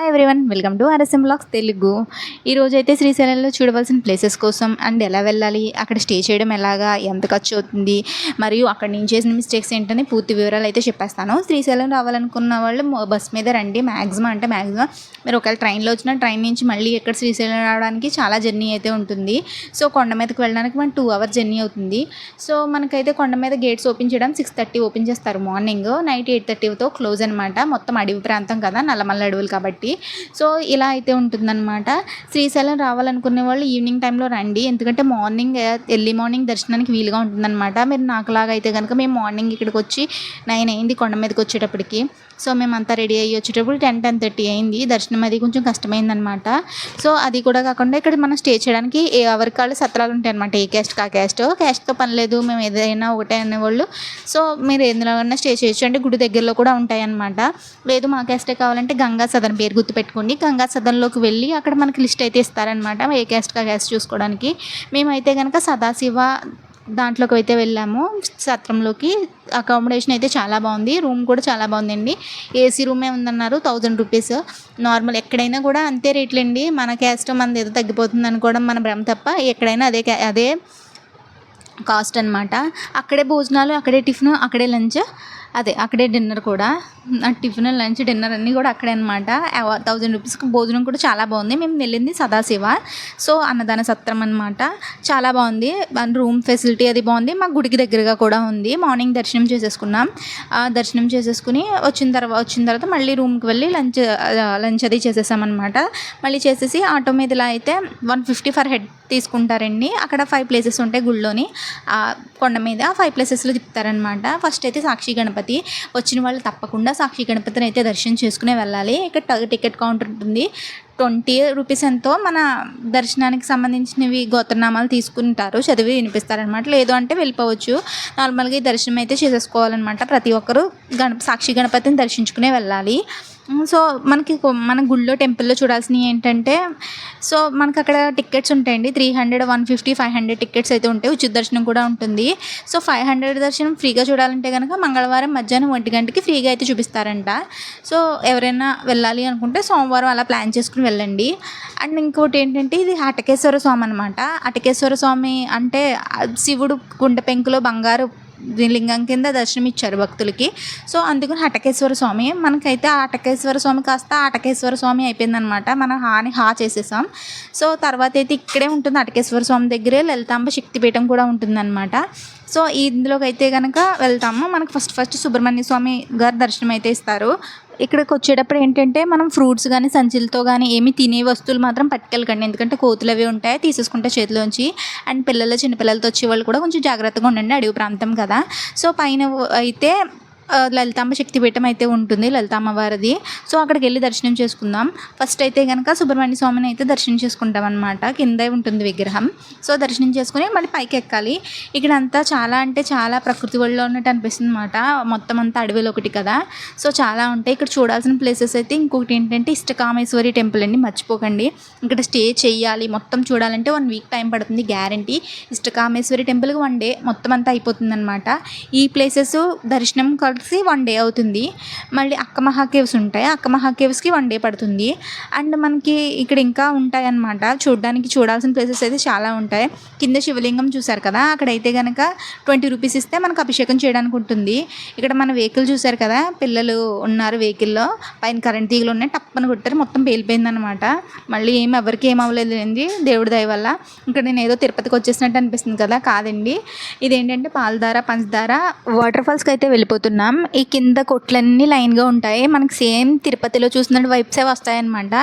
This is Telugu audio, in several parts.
Hi everyone welcome to RSM vlogs Telugu ఈరోజు అయితే శ్రీశైలంలో చూడవలసిన ప్లేసెస్ కోసం అండ్ ఎలా వెళ్ళాలి అక్కడ స్టే చేయడం ఎలాగా ఎంత ఖర్చు అవుతుంది మరియు అక్కడ నేను చేసిన మిస్టేక్స్ ఏంటని పూర్తి వివరాలు అయితే చెప్పేస్తాను. శ్రీశైలం రావాలనుకున్న వాళ్ళు బస్ మీద రండి. మ్యాక్సిమం అంటే మ్యాక్సిమం మీరు ఒకవేళ ట్రైన్లో వచ్చిన ట్రైన్ నుంచి మళ్ళీ ఎక్కడ శ్రీశైలం రావడానికి చాలా జర్నీ అయితే ఉంటుంది. సో కొండ మీదకి వెళ్ళడానికి మన టూ అవర్స్ జర్నీ అవుతుంది. సో మనకైతే కొండ మీద గేట్స్ ఓపెన్ చేయడం సిక్స్ థర్టీ ఓపెన్ చేస్తారు. మార్నింగ్ నైట్ ఎయిట్ థర్టీతో క్లోజ్ అనమాట మొత్తం అడవి ప్రాంతం కదా నల్లమల్ల అడవులు కాబట్టి. సో ఇలా అయితే ఉంటుందన్నమాట. శ్రీశైలం రావాలనుకునే వాళ్ళు ఈవినింగ్ టైంలో రండి. ఎందుకంటే మార్నింగ్ ఎర్లీ మార్నింగ్ దర్శనానికి వీలుగా ఉంటుందన్నమాట. మీరు నాకులాగా అయితే కనుక మేము మార్నింగ్ ఇక్కడికి వచ్చి నైన్ అయింది కొండ మీదకి వచ్చేటప్పటికి. సో మేమంతా రెడీ అయ్యి వచ్చేటప్పుడు టెన్ టెన్ థర్టీ అయింది. దర్శనం అది కొంచెం కష్టమైందనమాట సో అది కూడా కాకుండా ఇక్కడ మనం స్టే చేయడానికి ఏ ఎవరికి వాళ్ళు సత్రాలు ఉంటాయి అనమాట ఏ క్యాస్ట్ కా క్యాస్ట్ క్యాస్ట్తో పని లేదు. మేము ఏదైనా ఒకటే అనేవాళ్ళు. సో మీరు ఎందులో స్టే చేయొచ్చు. అంటే గుడి దగ్గరలో కూడా ఉంటాయన్నమాట. లేదు మా క్యాస్టే కావాలంటే గంగా సదన్ పేరు గుర్తుపెట్టుకోండి గంగా సదన్లోకి వెళ్ళి అక్కడ మనకి లిస్ట్ అయితే ఇస్తారనమాట ఏ క్యాస్ట్ కా క్యాస్ట్ చూసుకోవడానికి. మేమైతే కనుక సదాశివ దాంట్లోకి అయితే వెళ్ళాము. సత్రంలోకి అకామిడేషన్ అయితే చాలా బాగుంది. రూమ్ కూడా చాలా బాగుందండి. ఏసీ రూమే ఉందన్నారు. Thousand rupees. నార్మల్ ఎక్కడైనా కూడా అంతే రేట్లండి. మన క్యాస్ట్ మనది ఏదో తగ్గిపోతుంది అనుకోవడం మన భ్రమ తప్ప ఎక్కడైనా అదే క్యా- అదే కాస్ట్ అనమాట అక్కడే భోజనాలు అక్కడే టిఫిన్ అక్కడే లంచ్ అదే అక్కడే డిన్నర్ కూడా. ఆ టిఫిన్ లంచ్ డిన్నర్ అన్నీ కూడా అక్కడే అనమాట థౌజండ్ రూపీస్కి భోజనం కూడా చాలా బాగుంది. మేము వెళ్ళింది సదాశివ. సో అన్నదాన సత్రం అనమాట చాలా బాగుంది. రూమ్ ఫెసిలిటీ అది బాగుంది. మా గుడికి దగ్గరగా కూడా ఉంది. మార్నింగ్ దర్శనం చేసేసుకున్నాం. ఆ దర్శనం చేసేసుకుని వచ్చిన తర్వాత వచ్చిన తర్వాత మళ్ళీ రూమ్కి వెళ్ళి లంచ్ లంచ్ అది చేసేసామన్నమాట మళ్ళీ చేసేసి ఆటో మీద ఇలా అయితే వన్ ఫిఫ్టీ ఫర్ హెడ్ తీసుకుంటారండి. అక్కడ ఫైవ్ ప్లేసెస్ ఉంటాయి గుళ్ళోని. ఆ కొండ మీద. ఫైవ్ ప్లేసెస్లో తిప్పుతారనమాట ఫస్ట్ అయితే సాక్షి గణపతి వచ్చిన వాళ్ళు తప్పకుండా సాక్షి గణపతిని అయితే దర్శనం చేసుకునే వెళ్ళాలి. ఇక్కడ ట- టికెట్ కౌంటర్ ఉంటుంది. ట్వంటీ రూపీస్ ఎంతో మన దర్శనానికి సంబంధించినవి గోత్రనామాలు తీసుకుంటారు. చదివి వినిపిస్తారనమాట. లేదు అంటే వెళ్ళిపోవచ్చు. నార్మల్గా ఈ దర్శనం అయితే చేసేసుకోవాలన్నమాట. ప్రతి ఒక్కరూ గణ సాక్షి గణపతిని దర్శించుకునే వెళ్ళాలి. సో మనకి మన గుళ్ళో టెంపుల్లో చూడాల్సినవి ఏంటంటే సో మనకు అక్కడ టికెట్స్ ఉంటాయండి. Three hundred one fifty five hundred tickets అయితే ఉంటాయి. ఉచిత దర్శనం కూడా ఉంటుంది. సో ఫైవ్ హండ్రెడ్ దర్శనం ఫ్రీగా చూడాలంటే కనుక మంగళవారం మధ్యాహ్నం ఒంటి గంటకి ఫ్రీగా అయితే చూపిస్తారంట. సో ఎవరైనా వెళ్ళాలి అనుకుంటే సోమవారం అలా ప్లాన్ చేసుకుని వెళ్ళండి. అండ్ ఇంకోటి ఏంటంటే ఇది అటకేశ్వర స్వామి అనమాట అటకేశ్వర స్వామి అంటే శివుడు గుండె పెంకులో బంగారు లింగం కింద దర్శనం ఇచ్చారు భక్తులకి. సో అందుకని హటకేశ్వర స్వామి మనకైతే ఆ హటకేశ్వర స్వామి కాస్త హటకేశ్వర స్వామి అయిపోయిందనమాట మనం హాని హా చేసేసాం. సో తర్వాత అయితే ఇక్కడే ఉంటుంది హటకేశ్వర స్వామి దగ్గరే లలితాంబ శక్తిపీఠం కూడా ఉంటుందన్నమాట. సో ఇందులోకి అయితే కనుక వెళ్తాము. మనకు ఫస్ట్ ఫస్ట్ సుబ్రహ్మణ్య స్వామి గారు దర్శనం అయితే ఇస్తారు. ఇక్కడికి వచ్చేటప్పుడు ఏంటంటే మనం ఫ్రూట్స్ కానీ సంచులతో కానీ ఏమి తినే వస్తువులు మాత్రం పట్టుకెళ్ళకండి. ఎందుకంటే కోతులు అవి ఉంటాయి తీసేసుకుంటే చేతిలోంచి అండ్ పిల్లలు చిన్నపిల్లలతో వచ్చే వాళ్ళు కూడా కొంచెం జాగ్రత్తగా ఉండండి అడవి ప్రాంతం కదా. సో పైన అయితే లలితాంబ శక్తిపీఠం అయితే ఉంటుంది లలితామ్మ వారిది. సో అక్కడికి వెళ్ళి దర్శనం చేసుకుందాం. ఫస్ట్ అయితే కనుక సుబ్రహ్మణ్య స్వామిని అయితే దర్శనం చేసుకుంటాం అనమాట కిందే ఉంటుంది విగ్రహం. సో దర్శనం చేసుకుని మళ్ళీ పైకి ఎక్కాలి ఇక్కడ అంతా చాలా అంటే చాలా ప్రకృతి ఒళ్ళో ఉన్నట్టు అనిపిస్తుంది అనమాట మొత్తం అంతా అడవిలో ఒకటి కదా. సో చాలా ఉంటాయి. ఇక్కడ చూడాల్సిన ప్లేసెస్ అయితే ఇంకొకటి ఏంటంటే ఇష్టకామేశ్వరి టెంపుల్ అండి. మర్చిపోకండి. ఇక్కడ స్టే చేయాలి. మొత్తం చూడాలంటే వన్ వీక్ టైం పడుతుంది గ్యారంటీ ఇష్టకామేశ్వరి టెంపుల్కి వన్ డే మొత్తం అంతా అయిపోతుంది అనమాట ఈ ప్లేసెస్ దర్శనం కలిసి వన్ డే అవుతుంది. మళ్ళీ అక్క మహా కేవ్స్ ఉంటాయి. అక్క మహా కేవ్స్కి వన్ డే పడుతుంది. అండ్ మనకి ఇక్కడ ఇంకా ఉంటాయి అన్నమాట చూడడానికి చూడాల్సిన ప్లేసెస్ అయితే చాలా ఉంటాయి. కింద శివలింగం చూసారు కదా? అక్కడైతే కనుక ట్వంటీ రూపీస్ ఇస్తే మనకు అభిషేకం చేయడానికి ఉంటుంది. ఇక్కడ మన వెహికల్ చూసారు కదా? పిల్లలు ఉన్నారు వెహికల్లో. పైన కరెంట్ తీగలు ఉన్నాయి. టప్పన కొట్టారు. మొత్తం పేలిపోయింది అనమాట మళ్ళీ ఏం ఎవరికి ఏం అవ్వలేదు దేవుడి దయ వల్ల. ఇక్కడ నేను ఏదో తిరుపతికి వచ్చేసినట్టు అనిపిస్తుంది కదా? కాదండి. ఇదేంటంటే పాలధార పంచదార వాటర్ ఫాల్స్కి అయితే వెళ్ళిపోతున్నా. ఈ కింద కొట్లన్నీ లైన్గా ఉంటాయి. మనకి సేమ్ తిరుపతిలో చూసినట్టు వైబ్సే వస్తాయన్నమాట.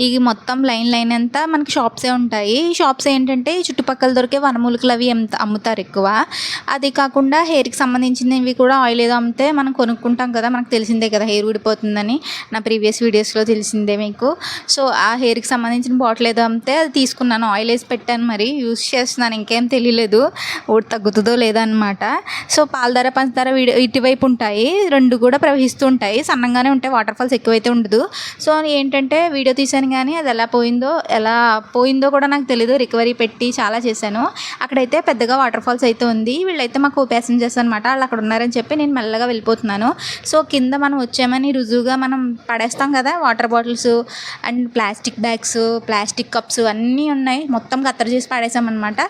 ఈ మొత్తం లైన్ లైన్ అంతా మనకి షాప్సే ఉంటాయి. ఈ షాప్స్ ఏంటంటే చుట్టుపక్కల దొరికే వనమూలికలు అవి ఎంత అమ్ముతారు ఎక్కువ. అది కాకుండా హెయిర్కి సంబంధించినవి కూడా ఆయిల్ ఏదో అమ్మితే మనం కొనుక్కుంటాం కదా. మనకు తెలిసిందే కదా హెయిర్ ఊడిపోతుందని. నా ప్రీవియస్ వీడియోస్లో తెలిసిందే మీకు. సో ఆ హెయిర్కి సంబంధించిన బాటిల్ ఏదో అమ్మితే అది తీసుకున్నాను. ఆయిల్ వేసి పెట్టాను మరి. యూస్ చేస్తున్నాను. ఇంకేం తెలియలేదు. ఊడి తగ్గుతుందో లేదో అనమాట సో పాలధార పంచదార వీడి ఇటువైపు ఉంటాయి. ఉంటాయి. రెండు కూడా ప్రవహిస్తూ ఉంటాయి. సన్నంగానే ఉంటాయి వాటర్ ఫాల్స్ ఎక్కువైతే ఉండదు. సో ఏంటంటే వీడియో తీశాను కానీ అది ఎలా పోయిందో ఎలా పోయిందో కూడా నాకు తెలియదు రికవరీ పెట్టి చాలా చేశాను. అక్కడైతే పెద్దగా వాటర్ ఫాల్స్ అయితే ఉంది. వీళ్ళైతే మాకు ప్యాసింజర్స్ అనమాట వాళ్ళు అక్కడ ఉన్నారని చెప్పి నేను మెల్లగా వెళ్ళిపోతున్నాను. సో కింద మనం వచ్చామని రుజువుగా మనం పడేస్తాం కదా water bottles and plastic bags plastic cups అన్నీ ఉన్నాయి. మొత్తం కత్తర్ చేసి పడేసామన్నమాట.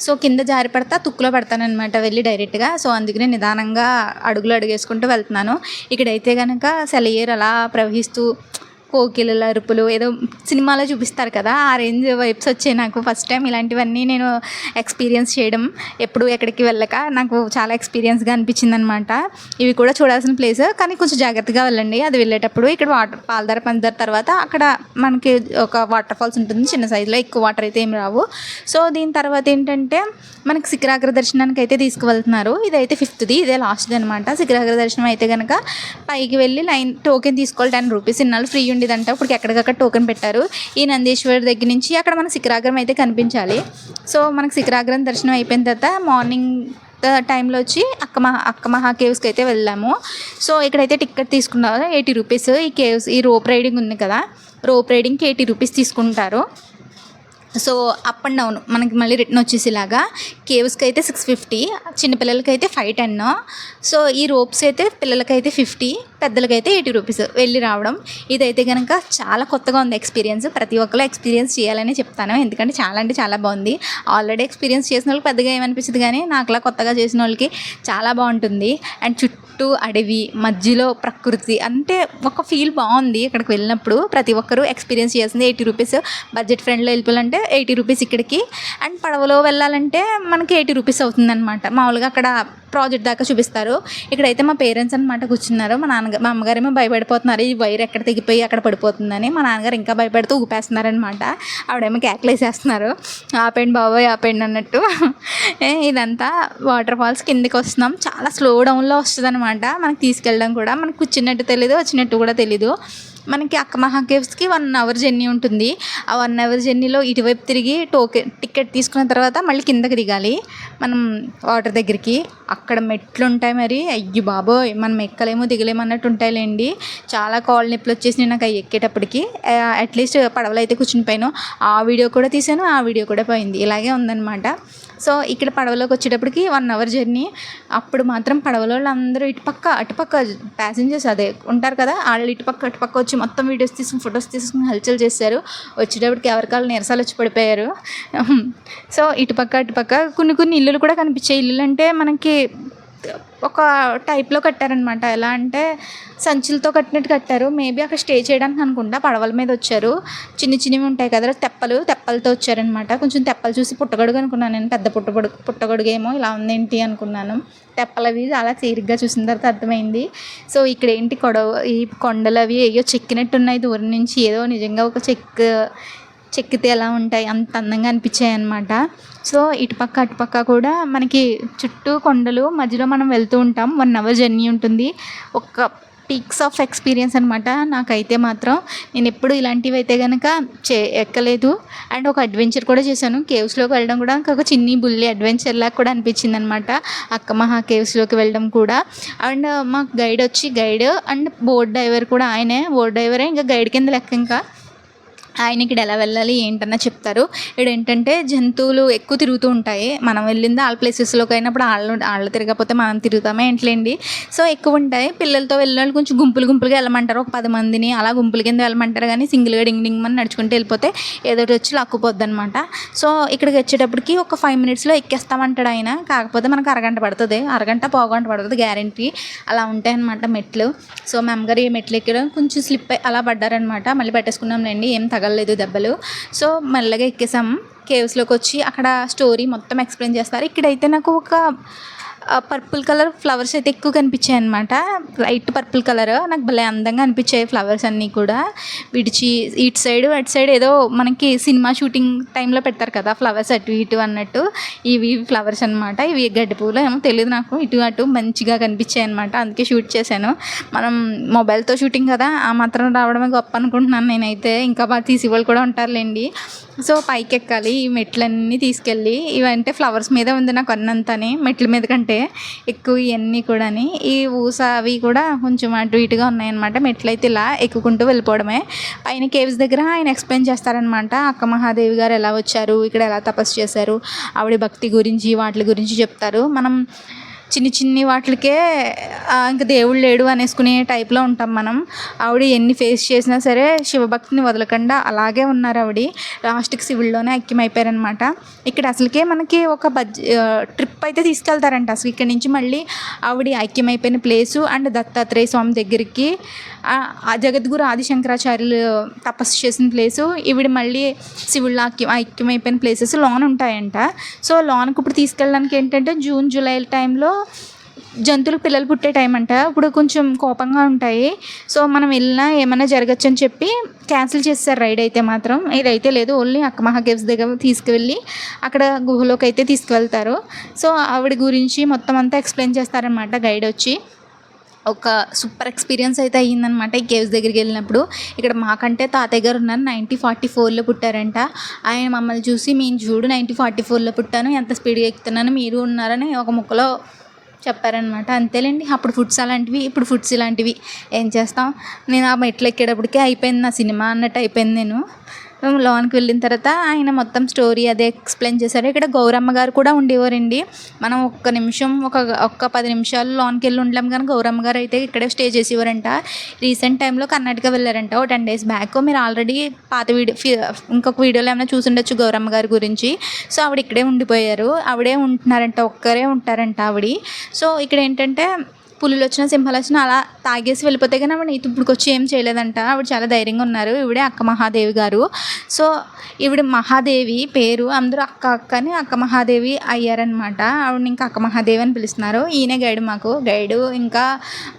సో కింద జారి పడతా తుక్కులో పడతానమాట వెళ్ళి డైరెక్ట్గా. సో అందుకనే నిదానంగా అడుగులు అడుగేసుకుంటూ వెళ్తున్నాను. ఇక్కడైతే కనుక సెలయేరు అలా ప్రవహిస్తూ కోకిలల అరుపులు ఏదో సినిమాలో చూపిస్తారు కదా ఆ రేంజ్ వైబ్స్ వచ్చాయి నాకు ఫస్ట్ టైం. ఇలాంటివన్నీ నేను ఎక్స్పీరియన్స్ చేయడం ఎప్పుడు ఎక్కడికి వెళ్ళక నాకు చాలా ఎక్స్పీరియన్స్గా అనిపించింది అనమాట ఇవి కూడా చూడాల్సిన ప్లేస్ కానీ కొంచెం జాగ్రత్తగా వెళ్ళండి. అది వెళ్ళేటప్పుడు ఇక్కడ వాటర్ పాలధార పంచదార తర్వాత అక్కడ మనకి ఒక వాటర్ ఫాల్స్ ఉంటుంది చిన్న సైజులో ఎక్కువ వాటర్ అయితే ఏం రావు. సో దీని తర్వాత ఏంటంటే మనకి శిఖరాగ్ర దర్శనానికి అయితే తీసుకువెళ్తున్నారు. ఇదైతే ఫిఫ్త్ది ఇదే లాస్ట్ది అనమాట. శిఖరాగ్ర దర్శనం అయితే కనుక పైకి వెళ్ళి లైన్ టోకెన్ తీసుకోవాలి టెన్ రూపీస్ ఇన్నాళ్ళు ఫ్రీ ఉండేదంట. ఇప్పుడు ఎక్కడికక్కడ టోకెన్ పెట్టారు. ఈ నందీశ్వర్ దగ్గర నుంచి అక్కడ మన శిఖరాగ్రం అయితే కనిపించాలి. సో మనకి శిఖరాగ్రం దర్శనం అయిపోయిన తర్వాత మార్నింగ్ టైంలో వచ్చి అక్క మహా అక్క మహా కేవ్స్కి అయితే వెళ్ళాము. సో ఇక్కడైతే టికెట్ తీసుకున్నారు. ఎయిటీ రూపీస్ ఈ కేవ్స్ ఈ రోప్ రైడింగ్ ఉంది కదా. రోప్ రైడింగ్కి ఎయిటీ రూపీస్ తీసుకుంటారు. సో అప్ అండ్ డౌన్ మనకి మళ్ళీ రిటర్న్ వచ్చేసేలాగా కేవ్స్కి అయితే సిక్స్ ఫిఫ్టీ చిన్నపిల్లలకి అయితే ఫైవ్ టెన్ సో ఈ రోప్స్ అయితే పిల్లలకైతే ఫిఫ్టీ పెద్దలకైతే ఎయిటీ రూపీస్ వెళ్ళి రావడం. ఇదైతే కనుక చాలా కొత్తగా ఉంది ఎక్స్పీరియన్స్. ప్రతి ఒక్కరు ఎక్స్పీరియన్స్ చేయాలని చెప్తాను. ఎందుకంటే చాలా అంటే చాలా బాగుంది. ఆల్రెడీ ఎక్స్పీరియన్స్ చేసిన వాళ్ళకి పెద్దగా ఏమనిపించదు కానీ నాకులా కొత్తగా చేసిన వాళ్ళకి చాలా బాగుంటుంది. అండ్ చుట్టూ అడవి మధ్యలో ప్రకృతి అంటే ఒక ఫీల్ బాగుంది ఇక్కడికి వెళ్ళినప్పుడు. ప్రతి ఒక్కరూ ఎక్స్పీరియన్స్ చేసింది ఎయిటీ రూపీస్. బడ్జెట్ ఫ్రెండ్లో వెళ్ళిపోవాలంటే ఎయిటీ రూపీస్ ఇక్కడికి. అండ్ పడవలో వెళ్ళాలంటే మనకి ఎయిటీ రూపీస్ అవుతుందన్నమాట. మామూలుగా అక్కడ ప్రాజెక్ట్ దాకా చూపిస్తారు. ఇక్కడైతే మా పేరెంట్స్ అనమాట కూర్చున్నారు. మా నాన్నగారు మా అమ్మగారేమో భయపడిపోతున్నారు ఈ వైర్ ఎక్కడ తెగిపోయి అక్కడ పడిపోతుందని. మా నాన్నగారు ఇంకా భయపడుతూ ఊపేస్తున్నారనమాట ఆవిడేమో కేకలేసేస్తున్నారు ఆపేండి బాబోయ్ ఆపేండి అన్నట్టు. ఏ, ఇదంతా వాటర్ ఫాల్స్ కిందకి వస్తున్నాం. చాలా స్లో డౌన్లో వస్తుంది అనమాట మనకి తీసుకెళ్ళడం కూడా మనకు కూర్చున్నట్టు తెలీదు వచ్చినట్టు కూడా తెలీదు. మనకి అక్క మహా కేవ్స్కి వన్ అవర్ జర్నీ ఉంటుంది. ఆ వన్ అవర్ జర్నీలో ఇటువైపు తిరిగి టోకెన్ టికెట్ తీసుకున్న తర్వాత మళ్ళీ కిందకి దిగాలి. మనం వాటర్ దగ్గరికి. అక్కడ మెట్లు ఉంటాయి మరి. అయ్యి బాబోయ్! మనం ఎక్కలేమో దిగలేము అన్నట్టు ఉంటాయిలేండి. చాలా కాళ్ళు నొప్పులు వచ్చేసి నాకు అవి ఎక్కేటప్పటికి. అట్లీస్ట్ పడవలు అయితే కూర్చుని పోయాను. ఆ వీడియో కూడా తీసాను ఆ వీడియో కూడా పోయింది. ఇలాగే ఉందన్నమాట. సో ఇక్కడ పడవలోకి వచ్చేటప్పటికి వన్ అవర్ జర్నీ అప్పుడు మాత్రం పడవలో వాళ్ళందరూ ఇటుపక్క అటుపక్క ప్యాసింజర్స్ అదే ఉంటారు కదా వాళ్ళు ఇటుపక్క అటుపక్క వచ్చి మొత్తం వీడియోస్ తీసుకుని ఫొటోస్ తీసుకుని హల్చల్ చేశారు. వచ్చేటప్పటికి ఎవరికాళ్ళు నీరసాలు వచ్చి పడిపోయారు. సో ఇటుపక్క అటుపక్క కొన్ని కొన్ని ఇల్లులు కూడా కనిపించాయి. ఇల్లులు అంటే మనకి ఒక టైప్లో కట్టారనమాట ఎలా అంటే సంచులతో కట్టినట్టు కట్టారు. మేబీ అక్కడ స్టే చేయడానికి అనుకుంటా. పడవల మీద వచ్చారు. చిన్న చిన్నవి ఉంటాయి కదా తెప్పలు తెప్పలతో వచ్చారనమాట కొంచెం తెప్పలు చూసి పుట్టగొడుగు అనుకున్నాను నేను. పెద్ద పుట్టగొడుగు పుట్టగొడుగేమో ఇలా ఉందేంటి అనుకున్నాను. తెప్పలవి చాలా తీరిగ్గా చూసిన తర్వాత అర్థమైంది. సో ఇక్కడ ఏంటి కొడవ ఈ కొండలు అవి ఏయో చెక్కినట్టున్నాయి. దూరం నుంచి ఏదో నిజంగా ఒక చెక్ చెక్కితే ఎలా ఉంటాయి? అంత అందంగా అనిపించాయి అనమాట సో ఇటుపక్క అటుపక్క కూడా మనకి చుట్టూ కొండలు మధ్యలో మనం వెళ్తూ ఉంటాం. వన్ అవర్ జర్నీ ఉంటుంది. ఒక పీక్స్ ఆఫ్ ఎక్స్పీరియన్స్ అనమాట నాకైతే మాత్రం. నేను ఎప్పుడు ఇలాంటివి అయితే కనుక చే ఎక్కలేదు. అండ్ ఒక అడ్వెంచర్ కూడా చేశాను. కేవ్స్లోకి వెళ్ళడం కూడా నాకు ఒక చిన్ని బుల్లి అడ్వెంచర్ లాగా కూడా అనిపించింది అనమాట అక్క మహా కేవ్స్లోకి వెళ్ళడం కూడా. అండ్ మాకు గైడ్ వచ్చి గైడ్ అండ్ బోట్ డ్రైవర్ కూడా ఆయనే. బోట్ డ్రైవరే. ఇంకా గైడ్ కింద లెక్క ఇంకా. ఆయన ఇక్కడ ఎలా వెళ్ళాలి ఏంటన్నా చెప్తారు. ఇక్కడ ఏంటంటే జంతువులు ఎక్కువ తిరుగుతూ ఉంటాయి. మనం వెళ్ళింది వాళ్ళ ప్లేసెస్లోకి అయినప్పుడు వాళ్ళు వాళ్ళు తిరగకపోతే మనం తిరుగుతామే ఏంట్లేండి. సో ఎక్కువ ఉంటాయి. పిల్లలతో వెళ్ళిన వాళ్ళు కొంచెం గుంపులు గుంపులుగా వెళ్ళమంటారు. ఒక పది మందిని అలా గుంపుల కింద వెళ్ళమంటారు. కానీ సింగిల్గా డింగ్ డింగ్ అని నడుచుకుంటూ వెళ్ళిపోతే ఏదో వచ్చి లాక్కుపోద్ది అనమాట సో ఇక్కడికి వచ్చేటప్పటికి ఒక ఫైవ్ మినిట్స్లో ఎక్కేస్తామంటాడు ఆయన. కాకపోతే మనకు అరగంట పడుతుంది. అరగంట పావుగంట పడుతుంది గ్యారంటీ అలా ఉంటాయి అనమాట మెట్లు. సో మా అమ్మగారు ఈ మెట్లు ఎక్కడం కొంచెం స్లిప్ అయి అలా పడ్డారనమాట మళ్ళీ పెట్టేసుకున్నాంలేండి. ఏం తగలలేదు దెబ్బలు. సో మెల్లగా ఎక్కేసాం. కేవ్స్లోకి వచ్చి అక్కడ స్టోరీ మొత్తం ఎక్స్ప్లెయిన్ చేస్తారు. ఇక్కడైతే నాకు ఒక పర్పుల్ కలర్ ఫ్లవర్స్ అయితే ఎక్కువ కనిపించాయి అనమాట లైట్ పర్పుల్ కలర్ నాకు భలే అందంగా అనిపించాయి ఫ్లవర్స్ అన్నీ కూడా. విడిచి ఇటు సైడ్ అటు సైడ్ ఏదో మనకి సినిమా షూటింగ్ టైంలో పెడతారు కదా ఫ్లవర్స్ అటు ఇటు అన్నట్టు. ఇవి ఫ్లవర్స్ అనమాట ఇవి గడ్డి పువ్వులు ఏమో తెలియదు నాకు. ఇటు అటు మంచిగా కనిపించాయి అనమాట అందుకే షూట్ చేశాను. మనం మొబైల్తో షూటింగ్ కదా ఆ మాత్రం రావడమే గొప్ప అనుకుంటున్నాను నేనైతే. ఇంకా బాగా తీసి వాళ్ళు కూడా ఉంటారులేండి. సో పైకి ఎక్కాలి ఈ మెట్లన్నీ తీసుకెళ్ళి ఇవంటే ఫ్లవర్స్ మీద ఉంది నాకు అన్నంతని మెట్ల మీద కంటే ఎక్కువ ఇవన్నీ కూడాని. ఈ ఊస అవి కూడా కొంచెం అటు ఇటుగా ఉన్నాయన్నమాట. మెట్లు అయితే ఇలా ఎక్కుకుంటూ వెళ్ళిపోవడమే. పైన కేవ్స్ దగ్గర ఆయన ఎక్స్ప్లెయిన్ చేస్తారనమాట అక్క మహాదేవి గారు ఎలా వచ్చారు ఇక్కడ ఎలా తపస్సు చేశారు ఆవిడ భక్తి గురించి వాటి గురించి చెప్తారు. మనం చిన్ని చిన్ని వాటికే ఇంకా దేవుడు లేడు అనేసుకునే టైప్లో ఉంటాం మనం. ఆవిడ ఎన్ని ఫేస్ చేసినా సరే శివభక్తిని వదలకుండా అలాగే ఉన్నారు ఆవిడ. లాస్ట్కి సివిల్లోనే ఐక్యమైపోయారనమాట ఇక్కడ అసలుకే మనకి ఒక బజ్ ట్రిప్ అయితే తీసుకెళ్తారంట. అసలు ఇక్కడ నుంచి మళ్ళీ ఆవిడ ఐక్యమైపోయిన ప్లేసు అండ్ దత్తాత్రేయ స్వామి దగ్గరికి ఆ- జగద్గురు ఆదిశంకరాచార్యులు తపస్సు చేసిన ప్లేసు. ఈవిడ మళ్ళీ శివుళ్ళ ఐక్యం ఐక్యమైపోయిన ప్లేసెస్ లోన్ ఉంటాయంట సో లోన్కి ఇప్పుడు తీసుకెళ్ళడానికి ఏంటంటే జూన్ జూలై టైంలో జంతువులు పిల్లలు పుట్టే టైం అంట. ఇప్పుడు కొంచెం కోపంగా ఉంటాయి. సో మనం వెళ్ళినా ఏమైనా జరగచ్చు అని చెప్పి క్యాన్సిల్ చేస్తారు రైడ్ అయితే మాత్రం. ఇదైతే లేదు. ఓన్లీ అక్క మహా కేవ్స్ దగ్గర తీసుకువెళ్ళి అక్కడ గుహలోకి అయితే తీసుకువెళ్తారు. సో ఆవిడ గురించి మొత్తం అంతా ఎక్స్ప్లెయిన్ చేస్తారనమాట గైడ్ వచ్చి. ఒక సూపర్ ఎక్స్పీరియన్స్ అయితే అయ్యిందనమాట ఈ కేవ్స్ దగ్గరికి వెళ్ళినప్పుడు. ఇక్కడ మాకంటే తాతయ్య గారు ఉన్నారు. నైన్టీన్ ఫార్టీ ఫోర్లో పుట్టారంట. ఆయన మమ్మల్ని చూసి మేము చూడు నైన్టీ ఫార్టీ ఫోర్లో పుట్టాను. ఎంత స్పీడ్గా ఎక్కుతున్నాను. మీరు ఉన్నారని ఒక ముక్కలో చెప్పారనమాట. అంతేలేండి అప్పుడు ఫుడ్స్ అలాంటివి ఇప్పుడు ఫుడ్స్ ఇలాంటివి ఏం చేస్తాం? నేను ఆ మెట్లు ఎక్కేటప్పటికే అయిపోయింది నా సినిమా అన్నట్టు అయిపోయింది నేను. లోన్కి వెళ్ళిన తర్వాత ఆయన మొత్తం స్టోరీ అదే ఎక్స్ప్లెయిన్ చేశారు. ఇక్కడ గౌరమ్మ గారు కూడా ఉండేవారండి. మనం ఒక్క నిమిషం ఒక ఒక్క పది నిమిషాలు లోనికి వెళ్ళి ఉండలేం కానీ గౌరమ్మ గారు అయితే ఇక్కడే స్టే చేసేవారంట. రీసెంట్ టైంలో కర్ణాటక వెళ్ళారంట. ఓ టెన్ డేస్ బ్యాక్ మీరు ఆల్రెడీ పాత వీడియో ఇంకొక వీడియోలో ఏమైనా చూసి ఉండొచ్చు గౌరమ్మ గారి గురించి. సో ఆవిడ ఇక్కడే ఉండిపోయారు. ఆవిడే ఉంటున్నారంట ఒక్కరే ఉంటారంట ఆవిడ. సో ఇక్కడ ఏంటంటే పులులు వచ్చినా సింహాలు వచ్చినా అలా తాగేసి వెళ్ళిపోతే కానీ ఆవిడ ఇప్పుడు వచ్చి ఏం చేయలేదంట. ఆవిడ చాలా ధైర్యంగా ఉన్నారు. ఈవిడే అక్క మహాదేవి గారు. సో ఈవిడ మహాదేవి పేరు అందరూ అక్క అక్క అని అక్క మహాదేవి అయ్యారనమాట ఆవిడ ఇంకా అక్క మహాదేవి అని పిలుస్తున్నారు. ఈయనే గైడ్ మాకు. గైడ్ ఇంకా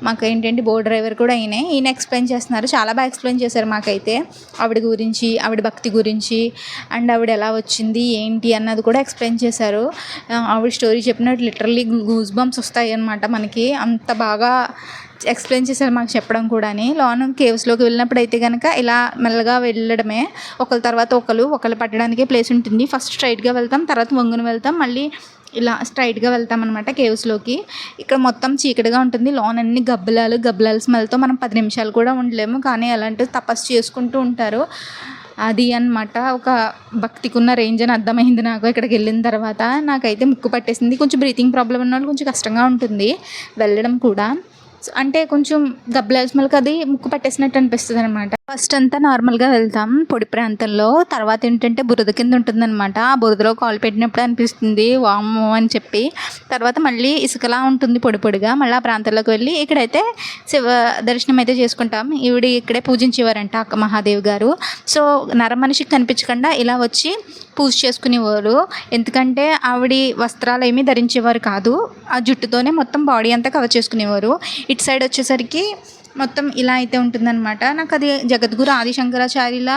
మాకు ఏంటంటే బోర్డు డ్రైవర్ కూడా ఈయనే. ఈయన ఎక్స్ప్లెయిన్ చేస్తున్నారు. చాలా బాగా ఎక్స్ప్లెయిన్ చేశారు మాకైతే ఆవిడ గురించి ఆవిడ భక్తి గురించి అండ్ ఆవిడ ఎలా వచ్చింది ఏంటి అన్నది కూడా ఎక్స్ప్లెయిన్ చేశారు. ఆవిడ స్టోరీ చెప్పినట్టు లిటరలీ గూస్ బంప్స్ వస్తాయి అనమాట మనకి. అంత బాగా ఎక్స్ప్లెయిన్ చేశారు మాకు చెప్పడం కూడాని. లోన్ కేవ్స్లోకి వెళ్ళినప్పుడు అయితే కనుక ఇలా మెల్లగా వెళ్ళడమే. ఒకరి తర్వాత ఒకరు ఒకరు పట్టడానికే ప్లేస్ ఉంటుంది. ఫస్ట్ స్ట్రైట్గా వెళ్తాం తర్వాత వంగున వెళ్తాం మళ్ళీ ఇలా స్ట్రైట్గా వెళ్తాం అనమాట కేవ్స్లోకి. ఇక్కడ మొత్తం చీకటిగా ఉంటుంది. లోన్ అన్ని గబ్బలాలు గబ్బలాల స్మెల్తో మనం పది నిమిషాలు కూడా ఉండలేము. కానీ అలాంటి తపస్సు చేసుకుంటూ ఉంటారు. అది అన్నమాట. ఒక భక్తికి ఉన్న రేంజ్ అని అర్థమైంది నాకు ఇక్కడికి వెళ్ళిన తర్వాత. నాకైతే ముక్కు పట్టేసింది. కొంచెం బ్రీతింగ్ ప్రాబ్లం ఉన్న వాళ్ళు కొంచెం కష్టంగా ఉంటుంది. వెళ్ళడం కూడా. అంటే కొంచెం గబ్బల స్మెల్కి అది ముక్కు పట్టేసినట్టు అనిపిస్తుంది అనమాట ఫస్ట్ అంతా నార్మల్గా వెళ్తాం పొడి ప్రాంతంలో. తర్వాత ఏంటంటే బురద కింద ఉంటుందన్నమాట. ఆ బురదలో కాలు పెట్టినప్పుడు అనిపిస్తుంది వాము అని చెప్పి. తర్వాత మళ్ళీ ఇసుకలా ఉంటుంది పొడి పొడిగా. మళ్ళీ ఆ ప్రాంతంలోకి వెళ్ళి ఇక్కడైతే శివ దర్శనం అయితే చేసుకుంటాం. ఈవిడ ఇక్కడే పూజించేవారంట అక్క మహాదేవి గారు. సో నర మనిషికి కనిపించకుండా ఇలా వచ్చి పూజ చేసుకునేవారు. ఎందుకంటే ఆవిడ వస్త్రాలు ఏమీ ధరించేవారు కాదు. ఆ జుట్టుతోనే మొత్తం బాడీ అంతా కవర్ చేసుకునేవారు. ఇటు సైడ్ వచ్చేసరికి మొత్తం ఇలా అయితే ఉంటుందన్నమాట. నాకు అది జగద్గురు ఆదిశంకరాచార్యుల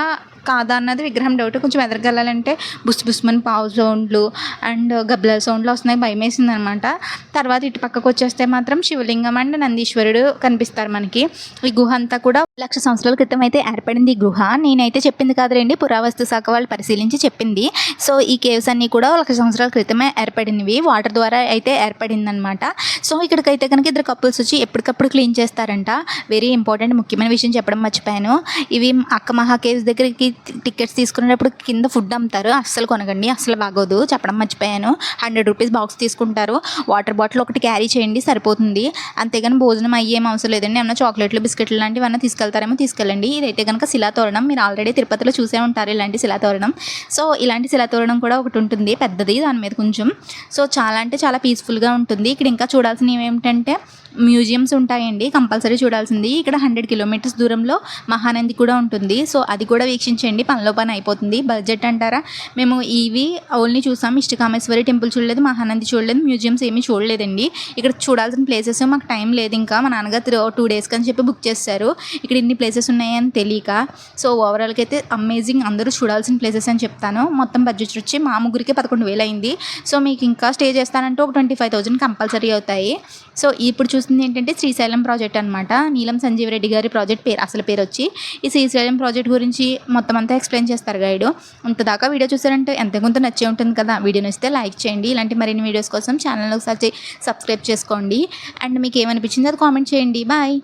కాదా అన్నది విగ్రహం డౌట్. కొంచెం ఎదరగలాలంటే బుస్ బుస్మన్ పావు సౌండ్లు అండ్ గబ్బల సౌండ్లు వస్తున్నాయి భయం వేసింది అనమాట తర్వాత ఇటు పక్కకు వచ్చేస్తే మాత్రం శివలింగం అండ్ నందీశ్వరుడు కనిపిస్తారు మనకి. ఈ గుహ అంతా కూడా లక్ష సంవత్సరాల క్రితం అయితే ఏర్పడింది ఈ గుహ. నేనైతే చెప్పింది కాదులేండి పురావస్తు శాఖ వాళ్ళు పరిశీలించి చెప్పింది. సో ఈ కేవ్స్ అన్నీ కూడా లక్ష సంవత్సరాల క్రితమే ఏర్పడినవి వాటర్ ద్వారా అయితే ఏర్పడిందనమాట. సో ఇక్కడికైతే కనుక ఇద్దరు కపుల్స్ వచ్చి ఎప్పటికప్పుడు క్లీన్ చేస్తారంట. వెరీ ఇంపార్టెంట్ ముఖ్యమైన విషయం చెప్పడం మర్చిపోయాను. ఇవి అక్క మహా కేవ్స్ దగ్గరికి టికెట్స్ తీసుకునేటప్పుడు కింద ఫుడ్ అమ్ముతారు. అస్సలు కొనకండి. అస్సలు బాగోదు చెప్పడం మర్చిపోయాను. హండ్రెడ్ రూపీస్ బాక్స్ తీసుకుంటారు. వాటర్ బాటిల్ ఒకటి క్యారీ చేయండి. సరిపోతుంది. అంతేగాని భోజనం అయ్యేం అవసరం లేదండి. ఏమన్నా చాక్లెట్లు బిస్కెట్లు లాంటివి ఏమన్నా తీసుకెళ్తారేమో తీసుకెళ్ళండి. ఇదైతే కనుక శిలాతోరణం మీరు ఆల్రెడీ తిరుపతిలో చూసే ఉంటారు ఇలాంటి శిలాతోరణం సో ఇలాంటి శిలాతోరణం కూడా ఒకటి ఉంటుంది. పెద్దది. దాని మీద కొంచెం. సో చాలా అంటే చాలా పీస్ఫుల్గా ఉంటుంది. ఇక్కడ ఇంకా చూడాల్సినవి ఏమిటంటే మ్యూజియంస్ ఉంటాయండి కంపల్సరీ చూడాల్సింది. ఇక్కడ హండ్రెడ్ కిలోమీటర్స్ దూరంలో మహానంది కూడా ఉంటుంది. సో అది కూడా వీక్షించండి. పనిలో పని అయిపోతుంది. బడ్జెట్ అంటారా? మేము ఇవి ఓన్లీ చూసాం. ఇష్టకామేశ్వరి టెంపుల్ చూడలేదు మహానంది చూడలేదు మ్యూజియంస్ ఏమీ చూడలేదండి. ఇక్కడ చూడాల్సిన ప్లేసెస్ మాకు టైం లేదు ఇంకా. మా నాన్నగారు త్రీ టూ డేస్కి అని చెప్పి బుక్ చేశారు ఇక్కడ ఇన్ని ప్లేసెస్ ఉన్నాయని తెలియక. సో ఓవరాల్కి అయితే అమేజింగ్ అందరూ చూడాల్సిన ప్లేసెస్ అని చెప్తాను. మొత్తం బడ్జెట్ వచ్చి మా ముగ్గురికి పదకొండు వేలు అయింది. సో మీకు ఇంకా స్టే చేస్తానంటే ఒక ట్వంటీ ఫైవ్ థౌజండ్ కంపల్సరీ అవుతాయి. సో ఇప్పుడు చూస్తుంది ఏంటంటే శ్రీశైలం ప్రాజెక్ట్ అనమాట నీలం సంజీవ్ రెడ్డి గారి ప్రాజెక్ట్ పేరు అసలు పేరు వచ్చి. ఈ శ్రీశైలం ప్రాజెక్ట్ గురించి మొత్తం అంతా ఎక్స్ప్లెయిన్ చేస్తారు గైడ్ ఇంతదాకా వీడియో చూసారంటే ఎంత కొంత నచ్చే ఉంటుంది కదా. వీడియో నచ్చితే లైక్ చేయండి. ఇలాంటి మరిన్ని వీడియోస్ కోసం ఛానల్ ఒకసారి సబ్స్క్రైబ్ చేసుకోండి. అండ్ మీకు ఏమనిపించింది అది కామెంట్ చేయండి. బాయ్.